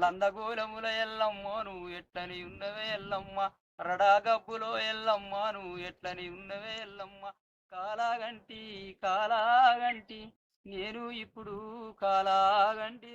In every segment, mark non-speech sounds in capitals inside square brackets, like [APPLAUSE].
లందగూలముల ఎల్లమ్మ నువ్వు ఎట్లని ఉన్నవే ఎల్లమ్మ. రడాగబ్బులో ఎల్లమ్మ నువ్వు ఎట్లని ఉన్నవే ఎల్లమ్మ. కాలాగంటి కాలాగంటి నేను ఇప్పుడు కాలాగంటి.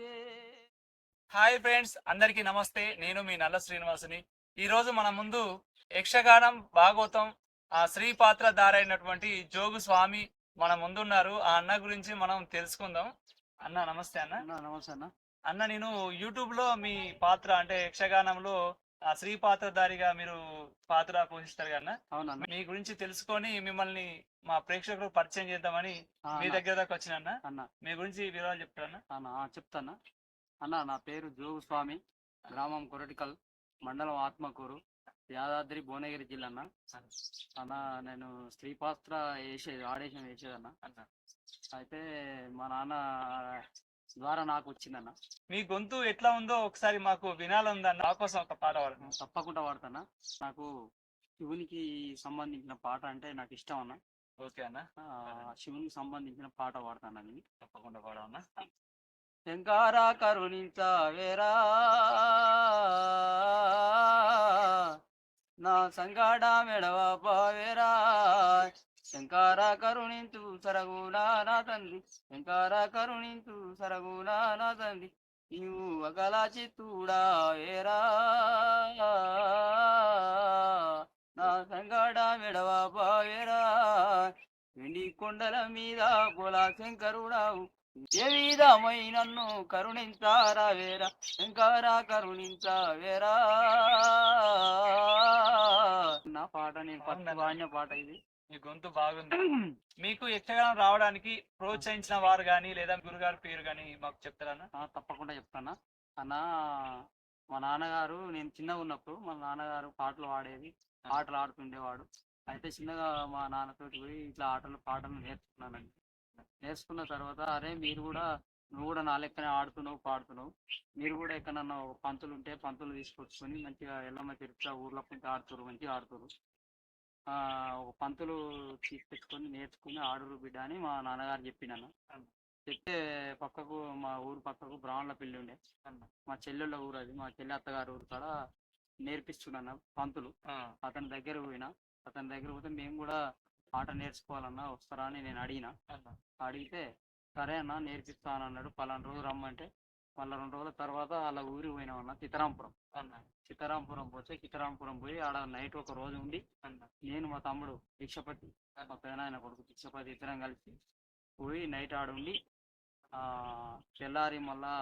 హాయ్ ఫ్రెండ్స్ అందరికీ నమస్తే. నేను మీ నల్ల శ్రీనివాసుని. ఈ రోజు మన ముందు యక్షగానం భాగవతం ఆ శ్రీ పాత్ర దారైనటువంటి జోగు స్వామి మన ముందున్నారు. ఆ అన్న గురించి మనం తెలుసుకుందాం. అన్న నమస్తే అన్న. అన్న నమస్తే అన్న. అన్న నేను యూట్యూబ్లో మీ పాత్ర అంటే యక్షగానంలో ఆ శ్రీ పాత్రధారిగా మీరు పాత్ర పోషిస్తారు అన్న? అవునన్న. మీ గురించి తెలుసుకొని మిమ్మల్ని మా ప్రేక్షకులకు పరిచయం చేద్దామని మీ దగ్గర దాకా వచ్చిన అన్న? అన్న. మీ గురించి వివరాలు చెప్తారన్న అన్న? చెప్తానా అన్న నా పేరు జోగు స్వామి గ్రామం కొరటికల్ మండలం ఆత్మకూరు యాదాద్రి భువనగిరి జిల్లా అన్న. అన్న నేను స్త్రీ పాత్ర వేసేది ఆడేషన్ వేసేదన్న. అన్న. అయితే మా నాన్న ద్వారా నాకు వచ్చిందన్న. మీ గొంతు ఎట్లా ఉందో ఒకసారి మాకు వినాలందన్న. నా కోసం ఒక పాట పాడండి తప్పకుండా వాడతానా నాకు శివునికి సంబంధించిన పాట అంటే నాకు ఇష్టం అన్న. ఓకే అన్న. శివునికి సంబంధించిన పాట పాడతానని తప్పకుండా పాడమన్న శంకార కరుణించవేరా? నా సంగాడ మెడవ పావేరా? శంకార కరుణించు సరగునా నా తండ్రి శంకార కరుణించు సరగునా నా తండ్రి నీవు అగల చిత్తూడా వేరా నా సంగాడ మెడవ పావేరా వెండి కొండల మీద గోలా శంకరుడావు ఏ విధమై నన్ను కరుణించారా వేరా. శంకర కరుణించావేరా. నా పాట నేను ఫస్ట్ వాడిన పాట ఇది. మీ గొంతు బాగుంది. మీకు యక్షగానం రావడానికి ప్రోత్సహించిన వారు గాని లేదా గురుగారి పేరు గాని మాకు చెప్తారన్న? ఆ, తప్పకుండా చెప్తానా. అన్న మా నాన్నగారు నేను చిన్నగా ఉన్నప్పుడు మా నాన్నగారు పాటలు పాడేది ఆటలు ఆడుతుండేవాడు. అయితే చిన్నగా మా నాన్నతో పోయి ఇట్లా ఆటలు పాటలు నేర్చుకున్నానండి. నేర్చుకున్న తర్వాత అరే మీరు కూడా నువ్వు కూడా నా లెక్కనే ఆడుతున్నావు పాడుతున్నావు. మీరు కూడా ఎక్కడన్నా పంతులు ఉంటే పంతులు తీసుకొచ్చుకొని మంచిగా ఎల్లమ్మ తిరుపతి ఊర్లో ఆడుతురు మంచిగా ఆడుతురు ఆ, ఒక పంతులు తీసుకొచ్చుకొని నేర్చుకుని ఆడురు బిడ్డ అని మా నాన్నగారు చెప్పినాను. చెప్తే పక్కకు మా ఊరు పక్కకు బ్రాహ్మణుల పెళ్ళి ఉండే. మా చెల్లెళ్ళ ఊరు అది మా చెల్లి అత్తగారు ఊరు కాడ నేర్పిస్తున్నాను పంతులు. అతని దగ్గర పోయినా. అతని దగ్గర పోతే మేము కూడా ఆట నేర్చుకోవాలన్నా వస్తారా అని నేను అడిగిన. అడిగితే సరే అన్న నేర్పిస్తాను అన్నాడు పలానా రోజు రమ్మంటే మళ్ళీ రెండు రోజుల తర్వాత వాళ్ళ ఊరికి పోయినామన్న చిత్తరాంపురం అన్న. చిత్తరాంపురం పోతే చిత్తరాంపురం పోయి ఆడ నైట్ ఒక రోజు ఉండి అన్న. నేను మా తమ్ముడు దీక్షపతి మా పెదనాయన కొడుకు దీక్షపతి ఇద్దరం కలిసి పోయి నైట్ ఆడ ఉండి ఆ తెల్లారి మళ్ళా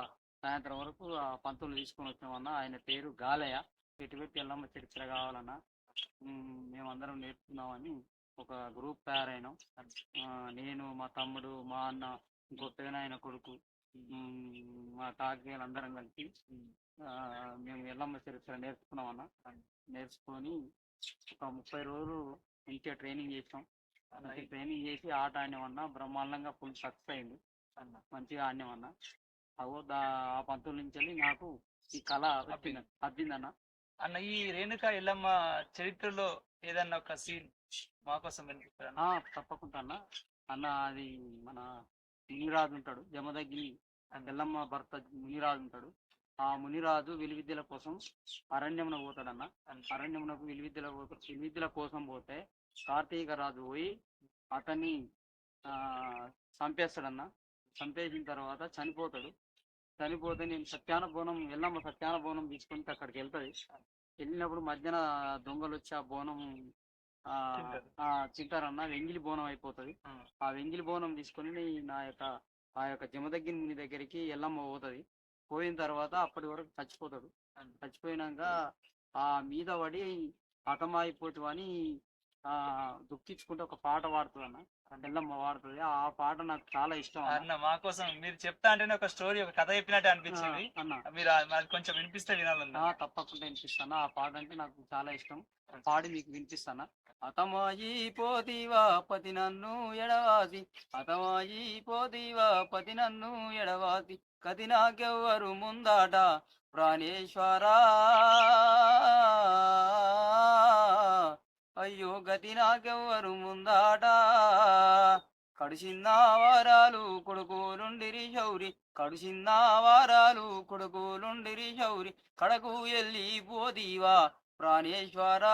సాయంత్రం వరకు ఆ పంతులు తీసుకొని వచ్చామన్నా ఆయన పేరు గాలయ్య. పెట్టి పెట్టి ఎల్లమ్మ చరిత్ర కావాలన్నా. మేమందరం నేర్చుకుందామని ఒక గ్రూప్ తయారైనాం. నేను మా తమ్ముడు మా అన్న ఇంకో ఆయన కొడుకు మా తాతయ్యలు అందరం కలిసి మేము ఎల్లమ్మ చరిత్ర నేర్చుకున్నామన్నా నేర్చుకొని ఒక ముప్పై రోజులు మంచిగా ట్రైనింగ్ చేసాం. ట్రైనింగ్ చేసి ఆట ఆడినామన్నా. బ్రహ్మాండంగా ఫుల్ సక్సెస్ అయింది. అన్న. మంచిగా ఆడినామన్నా. అగో దా ఆ పంతుల నుంచి వెళ్ళి నాకు ఈ కళ అద్దిందన్న అన్న. ఈ రేణుక ఎల్లమ్మ చరిత్రలో ఏదన్నా ఒక సీన్ మా కోసం వినిపిస్తారన్న ఆ, తప్పకుండా అన్న. అన్న అది మన మునిరాజు ఉంటాడు. జమదగ్ని బెల్లమ్మ భర్త మునిరాజు ఉంటాడు. ఆ మునిరాజు విలువిద్యల కోసం అరణ్యమున పోతాడన్న. అరణ్యమునకు విలువిద్యల పో- విలువిద్యల కోసం పోతే కార్తీక రాజు పోయి అతన్ని చంపేస్తాడన్న. చంపేసిన తర్వాత చనిపోతాడు. చనిపోతే నేను సత్యాన బోనం వెళ్ళమ్మ సత్యాన బోనం తీసుకొని అక్కడికి వెళ్తుంది. వెళ్ళినప్పుడు మధ్యన దొంగలు వచ్చి ఆ బోనం ఆ తింటారు. ఆ తింటారన్న వెంగిలి బోనం అయిపోతుంది. ఆ. వెంగిలి బోనం తీసుకొని నా యొక్క ఆ యొక్క జమదగ్గిన ముని దగ్గరికి ఎల్లమ్మ పోతుంది. పోయిన తర్వాత అప్పటి వరకు చచ్చిపోతాడు. చచ్చిపోయినాక ఆ మీద పడి హతమైపోతు అని ఆ దుఃఖించుకుంటే ఒక పాట పాడుతుంది అన్న పాడుతుంది. ఆ పాట నాకు చాలా ఇష్టం అన్న. మా కోసం మీరు చెప్తా అంటేనే ఒక స్టోరీ ఒక కథ చెప్పినట్టు అనిపించింది. అన్న. మీరు మాది కొంచెం వినిపిస్తే వినాలన్న. తప్పకుండా వినిపిస్తాను. ఆ పాట అంటే నాకు చాలా ఇష్టం. పాడి మీకు వినిపిస్తాను? అతమాయి పోతివా పతి నన్ను ఎడవాసి అతమాయి పోతివా పతి నన్ను ఎడవాసి కది నాకెవ్వరు ముందాట? ప్రాణేశ్వరా. అయ్యో గతి నాకెవ్వరు ముందాట. కడుసిన వారాలు కొడుకులుండిరి శౌరి కడుసిన వారాలు కొడుకులుండిరి శౌరి కడకు ఎల్లి పోదీవా ప్రాణేశ్వర.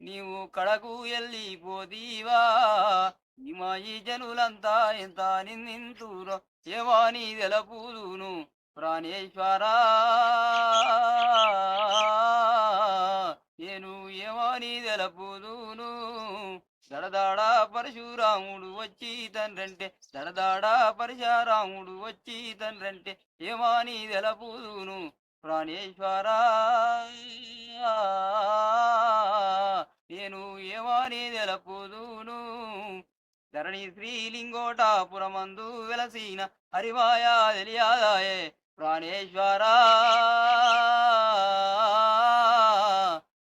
నీవు కడకు ఎల్లి పోదీవా ఈ జనులంతా ఎంత నిందింతురో ఏవాని తెలపుదును ప్రాణేశ్వరా నేను ఏమని తెలపుదును? దడదాడ పరశురాముడు వచ్చి తండ్రంటే దడదాడ పరశురాముడు వచ్చి తండ్రంటే ఏమని తెలపుదును? ప్రాణేశ్వరా నేను ఏమని తెలపుదును? ధరణి శ్రీలింగోటాపురమందు వెలసిన హరివాయా తెలియాదాయే. ప్రాణేశ్వరా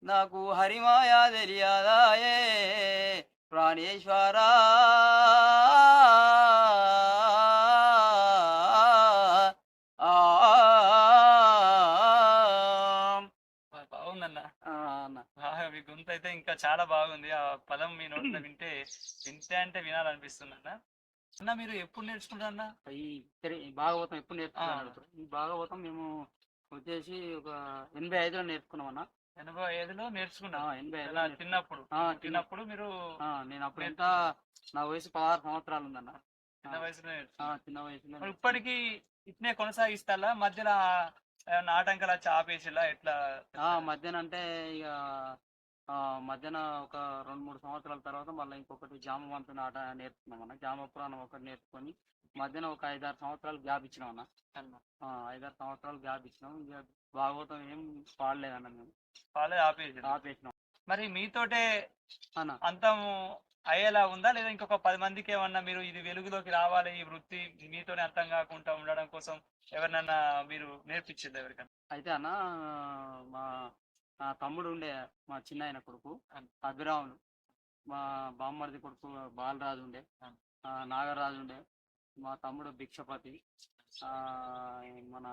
నాకు హరిమాయా తెలియాదాయే ప్రాణేశ్వరా మీ గొంతు అయితే ఇంకా చాలా బాగుంది. ఆ పదం మీ నోట్లో [CLEARS THROAT] వింటే వింటే అంటే వినాలనిపిస్తుంది అన్న అన్న మీరు ఎప్పుడు నేర్చుకుంటారు అన్న? ఈ భాగవతం ఎప్పుడు ఆ. నేర్చుకున్నాడు ఈ భాగవతం మేము వచ్చేసి ఒక ఎనభై ఐదులో నేర్చుకున్నాం అన్న. ఎనభై ఐదులో ఆ, నేర్చుకున్నారు ఎనభై ఎలా? ఐదులో చిన్నప్పుడు. మీరు నేను అప్పుడు ఎంత నా వయసు పదహారు సంవత్సరాలు ఉందన్న. చిన్న వయసులో చిన్న వయసులో ఇప్పటికీ ఇట్నే కొనసాగిస్తారా? మధ్యలో ఆటంకాలు వచ్చి ఆపేసిలా ఎట్లా? ఆ మధ్యాహ్నం అంటే ఇక ఆ మధ్యాహ్నం ఒక రెండు మూడు సంవత్సరాల తర్వాత మళ్ళీ ఇంకొకటి జామవంతుని ఆట నేర్చుకున్నాం అన్న. జామ పురాణం ఒకటి నేర్చుకొని మధ్యాహ్నం ఒక ఐదారు సంవత్సరాలు గ్యాప్ ఇచ్చినాం అన్న. ఐదారు సంవత్సరాలు గ్యాప్ ఇచ్చినాం. ఇక భాగవతం ఏం పాడలేదన్న మేము. వాళ్ళే ఆపేసి ఆపేసినాం. మరి మీతోటే అన్న. అంతం అయ్యేలా ఉందా? లేదా ఇంకొక పది మందికి ఏమన్నా మీరు ఇది వెలుగులోకి రావాలి ఈ వృత్తి మీతోనే అంతం కాకుండా ఉండడం కోసం ఎవరినన్నా మీరు నేర్పించింది ఎవరికన్నా? అయితే అన్న నా తమ్ముడు ఉండే మా చిన్న ఆయన కొడుకు. అభిరాములు. మా బామ్మర్ది కొడుకు బాలరాజు ఉండే నాగరాజు ఉండే మా తమ్ముడు భిక్షపతి మన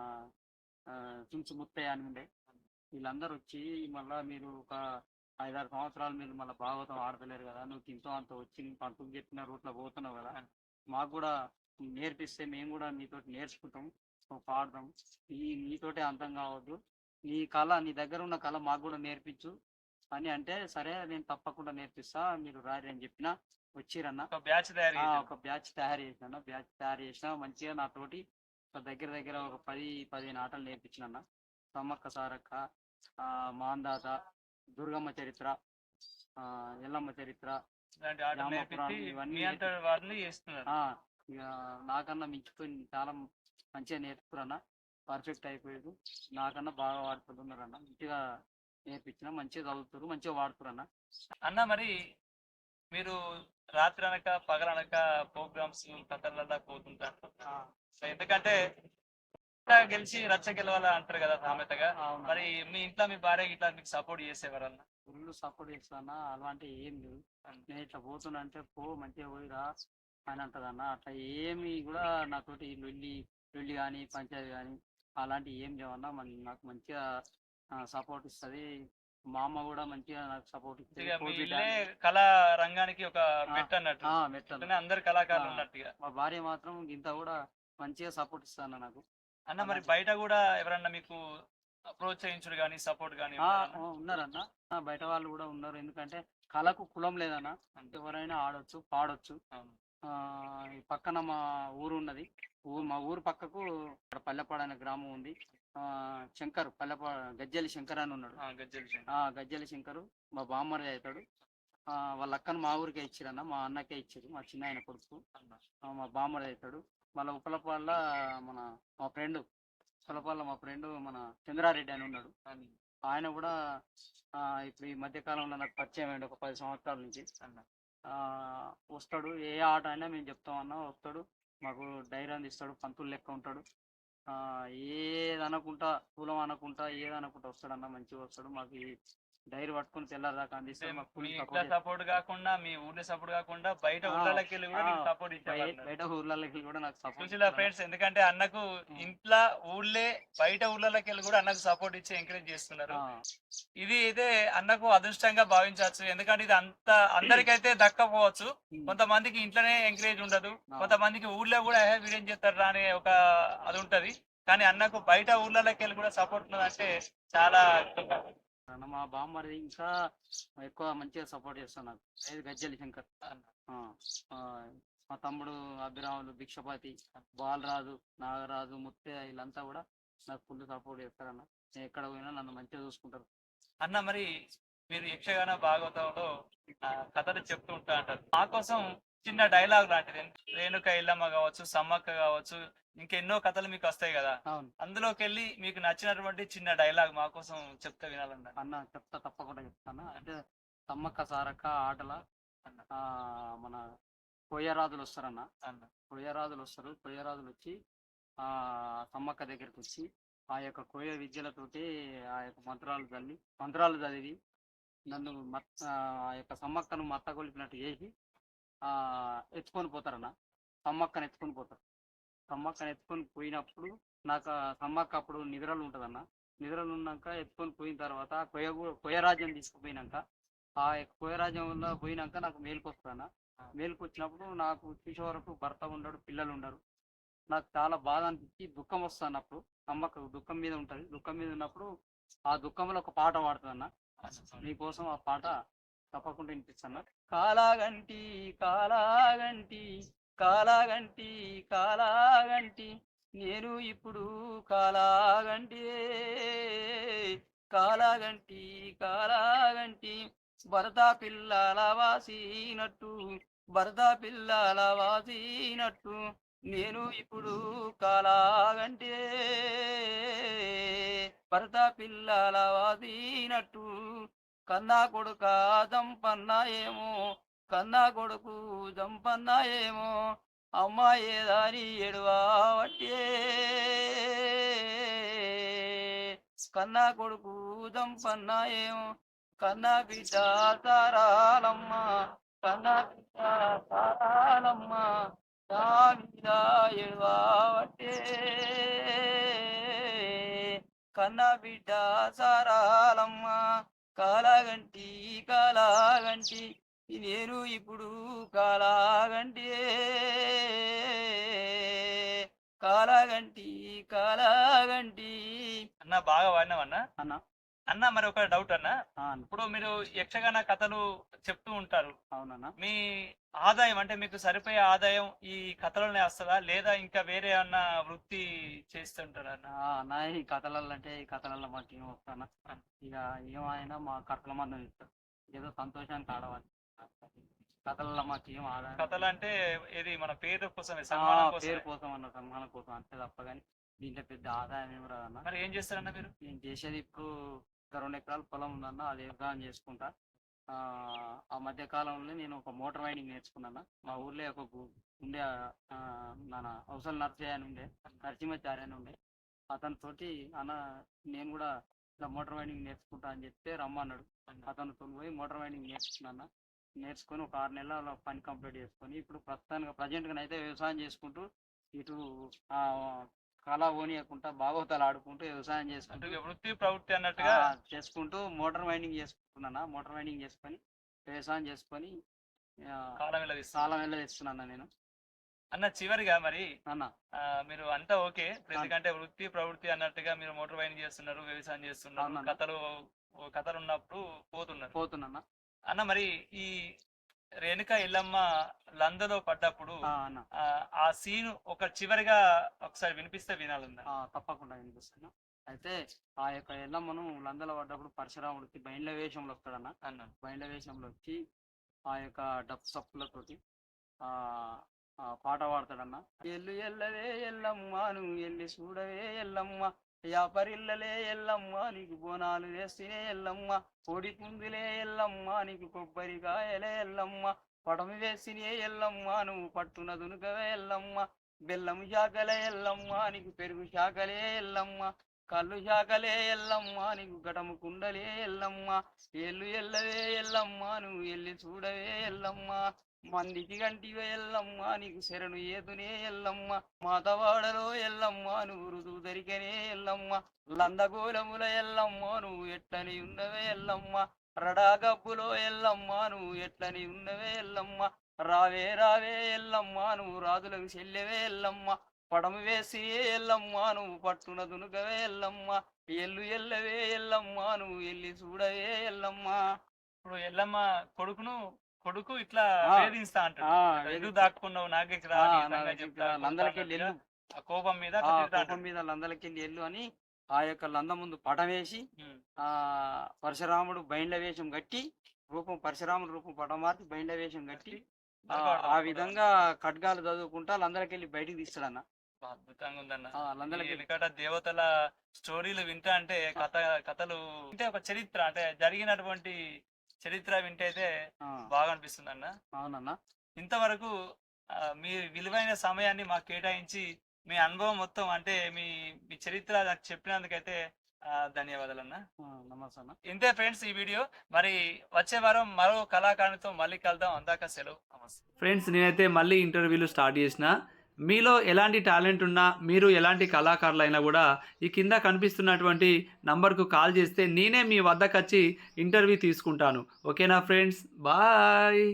చుంచు ముత్తయ్య అని ఉండే వీళ్ళందరూ వచ్చి మళ్ళా మీరు ఒక ఐదారు సంవత్సరాలు మీరు మళ్ళీ భాగవతం ఆడతలేరు కదా నువ్వు తింటూ అంత వచ్చి నీ పంటకు చెప్పిన రూట్లో పోతున్నావు కదా. మాకు కూడా నేర్పిస్తే మేము కూడా నీతోటి నేర్చుకుంటాం పాడదాం ఈ నీతోటే అంతం కావద్దు. నీ కళ నీ దగ్గర ఉన్న కళ మాకు కూడా నేర్పించు. అని అంటే సరే నేను తప్పకుండా నేర్పిస్తా మీరు రారి అని చెప్పిన వచ్చిరన్న. ఒక బ్యాచ్ తయారు. ఒక బ్యాచ్ తయారు చేసిన బ్యాచ్ తయారు చేసిన మంచిగా నాతోటి ఒక దగ్గర దగ్గర ఒక పది పదిహేను ఆటలు నేర్పించిన సమ్మక్క సారక్క మాందాత దుర్గమ్మ చరిత్ర ఆ, ఎల్లమ్మ చరిత్ర ఇవన్నీ నాకన్నా మించిపోయి చాలా మంచిగా నేర్చుకురన్న పర్ఫెక్ట్ అయిపోయారు నాకన్నా బాగా వాడుతున్నారన్న మంచిగా నేర్పించిన మంచిగా చదువుతారు మంచిగా వాడుతురన్న అన్న. మరి మీరు రాత్రి అనక పగలనక ప్రోగ్రామ్స్ కథలలో పోతుంటారు. ఎందుకంటే గెలిచి రచ్చ గెలవాల అంటారు కదా సామెతగా. మరి మీ ఇంట్లో మీ భార్య ఇట్లా మీకు సపోర్ట్ చేసేవారన్న? ఫుల్ సపోర్ట్ చేస్తానా అలాంటి ఏం లేదు. నేను ఇట్లా పోతున్నా అంటే పో మంచిగా పోయిరా అని అంటదన్న. అట్లా ఏమి కూడా నాతోటి లొల్లి లొల్లి కానీ పంచాయతీ కానీ అలాంటివి ఏం లేవన్నా మన నాకు మంచిగా సపోర్ట్ ఇస్తుంది. మా అమ్మ కూడా మంచిగా నాకు సపోర్ట్ ఇస్తుంది కళా రంగానికి ఒక మెట్ అన్నట్టు. ఇట్లనే అందరు కళాకారులు. ఉన్నట్టుగా మా భార్య మాత్రం ఇంత కూడా మంచిగా సపోర్ట్ ఇస్తాను నాకు. అన్న మరి బయట కూడా ఎవరన్నా మీకు ప్రోత్సహించుడు కానీ సపోర్ట్ కానీ ఉన్నారన్న. బయట వాళ్ళు కూడా ఉన్నారు. ఎందుకంటే కళకు కులం లేదన్న. ఎవరైనా ఆడొచ్చు పాడొచ్చు. పక్కన మా ఊరు ఉన్నది. ఊరు మా ఊరు పక్కకు ఇక్కడ పల్లెపాడు అనే గ్రామం ఉంది. ఆ శంకర్ పల్లెపా గజ్జలి శంకర్ అని ఉన్నాడు. గజ్జలు ఆ గజ్జలి శంకరు మా బామ్మరి అవుతాడు. వాళ్ళ అక్కను మా ఊరికే ఇచ్చిరన్న మా అన్నకే ఇచ్చారు మా చిన్న ఆయన కొడుకు మా బామ్మడి అవుతాడు. మళ్ళీ ఉప్పలపాళ్ళ మన మా ఫ్రెండ్ ఉప్పలపాళ్ళ మా ఫ్రెండ్ మన చంద్రారెడ్డి అని ఉన్నాడు. ఆయన కూడా ఇప్పుడు ఈ మధ్య కాలంలో నాకు పరిచయం అయ్యింది ఒక పది సంవత్సరాల నుంచి. వస్తాడు. ఏ ఆట అయినా మేము చెప్తామన్నా వస్తాడు. మాకు డైరీ అందిస్తాడు. పంతులు లెక్క ఉంటాడు. ఆ, ఏది అనకుంటా కులం అనకుంటా ఏది అనకుంటా వస్తాడన్న మంచిగా వస్తాడు. మాకు డైరీ పట్టుకొని support చేస్తారు. సపోర్ట్ కాకుండా మీ ఊర్లో సపోర్ట్ కాకుండా బయట వెళ్ళి కూడా సపోర్ట్ ఇచ్చేవాళ్ళు బయట ఊర్లకి కూడా నాకు సపోర్ట్ ఫ్రెండ్స్ ఎందుకంటే అన్నకు ఇంట్లో ఊళ్ళే బయట ఊళ్ళకి వెళ్ళి కూడా అన్నకు సపోర్ట్ ఇచ్చి ఎంకరేజ్ చేస్తున్నారు. ఇది అయితే అన్నకు అదృష్టంగా భావించవచ్చు. ఎందుకంటే ఇది అంత అందరికైతే దక్కపోవచ్చు కొంతమందికి ఇంట్లోనే ఎంకరేజ్ ఉండదు. కొంతమందికి ఊర్లో కూడా "ఏ, వీడేం చేస్తారా అనే ఒక అది ఉంటది. కానీ అన్నకు బయట ఊర్లకి వెళ్ళి కూడా సపోర్ట్ ఉన్నదంటే చాలా మా బామ్మది ఇంకా ఎక్కువ మంచిగా సపోర్ట్ చేస్తాను నాకు. ఏది గజ్జలి శంకర్. మా తమ్ముడు అభిరాములు భిక్షపతి బాలరాజు నాగరాజు ముత్తే వీళ్ళంతా కూడా నాకు ఫుల్ సపోర్ట్ చేస్తారన్న నేను ఎక్కడ పోయినా నన్ను మంచిగా చూసుకుంటారు. అన్న మరి మీరు యక్షగాన భాగవతంలో కథలు చెప్తూ ఉంటా అంటారు. మా కోసం చిన్న డైలాగ్ లాంటిది. రేణుక ఇల్లమ్మ కావచ్చు సమ్మక్క కావచ్చు ఇంకెన్నో కథలు మీకు వస్తాయి కదా. అవును. అందులోకి వెళ్ళి మీకు నచ్చినటువంటి చిన్న డైలాగ్ మా కోసం చెప్తే వినాలన్న. అన్న చెప్తా తప్పకుండా చెప్తాను? అంటే సమ్మక్క సారక్క ఆటల మన కొయ్యరాజులు వస్తారన్న. అన్న. కొయ్యరాజులు వస్తారు. కొయ్యరాజులు వచ్చి ఆ సమ్మక్క దగ్గరికి వచ్చి ఆ యొక్క కోయ విద్యలతోటి ఆ యొక్క మంత్రాలు చల్లి మంత్రాలు చదివి నన్ను మత్ ఆ యొక్క సమ్మక్కను మత్త కొలిపినట్టు చేసి ఎత్తుకొని పోతారన్న. సమ్మక్కని ఎత్తుకొని పోతారు. సమ్మక్కని ఎత్తుకొని పోయినప్పుడు నాకు ఆ సమ్మక్క అప్పుడు నిద్రలు ఉంటుందన్న. నిద్రలు ఉన్నాక ఎత్తుకొని పోయిన తర్వాత కొయ్య కొయ్యరాజ్యం తీసుకుపోయినాక ఆ యొక్క పోయినాక నాకు మేలుకు వస్తుందన్న మేలుకు వచ్చినప్పుడు నాకు చూసే వరకు భర్త ఉండడు పిల్లలు ఉండరు. నాకు చాలా బాధ అనిపించి దుఃఖం వస్తుంది అప్పుడు. అమ్మకు దుఃఖం మీద ఉంటుంది. దుఃఖం మీద ఉన్నప్పుడు ఆ దుఃఖంలో ఒక పాట పాడుతుందన్న. మీకోసం ఆ పాట తప్పకుండా వినిపిస్తాను. కాలాగంటి కాలాగంటి కాలాగంటి కాలాగంటి నేను ఇప్పుడు కాలాగంటి కాలాగంటి కాలాగంటి భరత పిల్లల వాసినట్టు భరత పిల్లల వాసినట్టు నేను ఇప్పుడు కాలాగంటే భరత పిల్లల వాసినట్టు కన్నా కొడుక జంపన్న ఏమో కన్నా కొడుకు జంపన్న ఏమో అమ్మాయే దారి ఎడువావట్టే కన్నా కొడుకు జంపన్న ఏమో కన్నా బిడ్డ తారాలమ్మ కన్నా బిడ్డ తారాలమ్మ నా ఎడువావట్టే కన్నా బిడ్డ సారాలమ్మ కాలాగంటి కాలాగంటి నేను ఇప్పుడు కాలాగంటి. కాలాగంటి కాలాగంటి. అన్న బాగా వాడినావన్నా అన్న. అన్న మరి ఒక డౌట్ అన్న. ఇప్పుడు మీరు యక్షగాన కథలు చెప్తూ ఉంటారు. అవునన్నా. మీ ఆదాయం అంటే మీకు సరిపోయే ఆదాయం ఈ కథలోనే వస్తుందా? లేదా ఇంకా వేరే ఏమన్నా వృత్తి చేస్తుంటారా అన్న? అన్న ఈ కథలలో అంటే ఈ కథలలో మాకు ఏం వస్తానా ఇక ఏమైనా మా కథల మందం ఇస్తారు ఏదో సంతోషానికి ఆడవాలి కథలలో మాకు ఏం ఆదాయం కథలు అంటే ఏది? మన పేరు సన్మానం పేరు కోసం అన్న సన్మానం కోసం అంతే తప్ప కానీ దీంట్లో పెద్ద ఆదాయం ఏం రాదన్న. మరి ఏం చేస్తారన్న మీరు? నేను చేసేది ఇప్పుడు ఒక రెండు ఎకరాల పొలం ఉందన్న అది వ్యవసాయం చేసుకుంటా. ఆ, మధ్య కాలంలో నేను ఒక మోటార్ రైడింగ్ నేర్చుకున్నాను. మా ఊర్లో ఒక గు- ఉండే నాన్న అవసరం నర్సయ్య అని ఉండే నరసింహాచార్య అని ఉండే. అతని తోటి అన్న నేను కూడా ఇట్లా మోటార్ వైండింగ్ నేర్చుకుంటా అని చెప్తే రమ్మన్నాడు. అతను పోయి మోటార్ వైండింగ్ నేర్చుకున్నాను. నేర్చుకొని ఒక ఆరు నెలల పని కంప్లీట్ చేసుకొని ఇప్పుడు ప్రస్తుతానికి ప్రజెంట్గా అయితే వ్యవసాయం చేసుకుంటూ ఇటు ఆ కళ ఓనియకుండా భాగవతాలు ఆడుకుంటూ వ్యవసాయం చేసుకుంటూ వృత్తి ప్రవృత్తి అన్నట్టుగా చేసుకుంటూ మోటార్ వైండింగ్ చేసుకుంటున్నాను? మోటార్ వైండింగ్ చేసుకొని వ్యవసాయం చేసుకొని కాలం వెళ్ళదిస్తున్నాను నేను. అన్న చివరిగా మరి అన్న. మీరు అంతా ఓకే. ఎందుకంటే వృత్తి ప్రవృత్తి అన్నట్టుగా మీరు మోటార్ వైండింగ్ చేస్తున్నారు వ్యవసాయం చేస్తున్నారు. కథలు కథలు ఉన్నప్పుడు పోతున్నారు. పోతున్నా అన్న మరి ఈ రేణుక ఎల్లమ్మ లందలో పడ్డప్పుడు ఆ, సీన్ ఒక చివరిగా ఒకసారి వినిపిస్తే వినాలన్నా ఆ, తప్పకుండా వినిపిస్తున్నా. అయితే ఆ యొక్క ఎల్లమ్మను లందలో పడ్డప్పుడు పరశురాముడికి బయళ్ళ వేషంలో వస్తాడన్న అన్న. బయళ్ళ వేషంలో వచ్చి ఆ యొక్క డప్పు సప్పులతోటి ఆ ఆ పాట పాడతాడన్న ఎల్లు ఎల్లవే ఎల్లమ్మ నువ్వు ఎల్లి చూడవే ఎల్లమ్మ వ్యాపరిల్లలే ఎల్లమ్మ నీకు బోనాలు వేస్తేనే ఎల్లమ్మ. కోడి పుందులే ఎల్లమ్మ నీకు కొబ్బరికాయలే ఎల్లమ్మ. పడమి వేసినే ఎల్లమ్మ నువ్వు పట్టున దునుకవే ఎల్లమ్మ. బెల్లం శాఖలే ఎల్లమ్మ నీకు పెరుగు శాఖలే ఎల్లమ్మ. కళ్ళు శాకలే ఎల్లమ్మా నీకు గటము కుండలే ఎల్లమ్మా ఎల్లు ఎల్లవే ఎల్లమ్మా నువ్వు ఎల్లి చూడవే ఎల్లమ్మా. మందికి గంటివే ఎల్లమ్మా నీకు శరణు ఏదునే ఎల్లమ్మ. మాతవాడలో ఎల్లమ్మ నువ్వు రుదువు దరికనే ఎల్లమ్మ. లందగోలముల ఎల్లమ్మ నువ్వు ఎట్లని ఉన్నవే ఎల్లమ్మ. రడాగబ్బులో ఎల్లమ్మ నువ్వు ఎట్లని ఉన్నవే ఎల్లమ్మ. రావే రావే ఎల్లమ్మ నువ్వు రాజులకు చెల్లెవే ఎల్లమ్మ. పడము వేసి ఎల్లమ్మ నువ్వు పట్టున దునుకవే ఎల్లమ్మ ఎల్లు ఎల్లవే ఎల్లమ్మ నువ్వు ఎల్లి చూడవే ఎల్లమ్మ ఇప్పుడు ఎల్లమ్మ కొడుకును కొడుకు ఇట్లా. వేధిస్తా అంటాడు దాక్కున్నావు నాకే లందరికెళ్ళి ఎల్లు ఆ కోపం మీద కోపం. మీద లందలకెళ్ళి ఎల్లు అని ఆ యొక్క లంద ముందు పటం వేసి. ఆ పరశురాముడు బైండ్ల వేషం కట్టి రూపం పరశురాముడు రూపం పటం మార్చి బైండ్ల వేషం కట్టి ఆ, విధంగా ఖడ్గాలు చదువుకుంటా లందరికెళ్ళి బయటికి తీస్తాడన్న అద్భుతంగా ఉందన్న. వెనుకట దేవతల స్టోరీలు వింటా అంటే కథ కథలు వింటే ఒక చరిత్ర అంటే జరిగినటువంటి చరిత్ర వింటే అయితే ఆ, బాగా అనిపిస్తుంది అన్న అవునన్న. ఇంతవరకు మీ విలువైన సమయాన్ని మాకు కేటాయించి మీ అనుభవం మొత్తం అంటే మీ మీ చరిత్ర నాకు చెప్పినందుకైతే ధన్యవాదాలు అన్న నమస్తే అన్న ఇంతే ఫ్రెండ్స్ ఈ వీడియో. మరి వచ్చే వారం మరో కళాకారునితో మళ్ళీ కలుద్దాం. అందాక సెలవు. నమస్తే. ఫ్రెండ్స్ నేనైతే మళ్ళీ ఇంటర్వ్యూలు స్టార్ట్ చేసిన. మీలో ఎలాంటి టాలెంట్ ఉన్నా మీరు ఎలాంటి కళాకారులైనా కూడా ఈ కింద కనిపిస్తున్నటువంటి నంబర్కు కాల్ చేస్తే నేనే మీ వద్దకు వచ్చి ఇంటర్వ్యూ తీసుకుంటాను. ఓకేనా ఫ్రెండ్స్? బాయ్!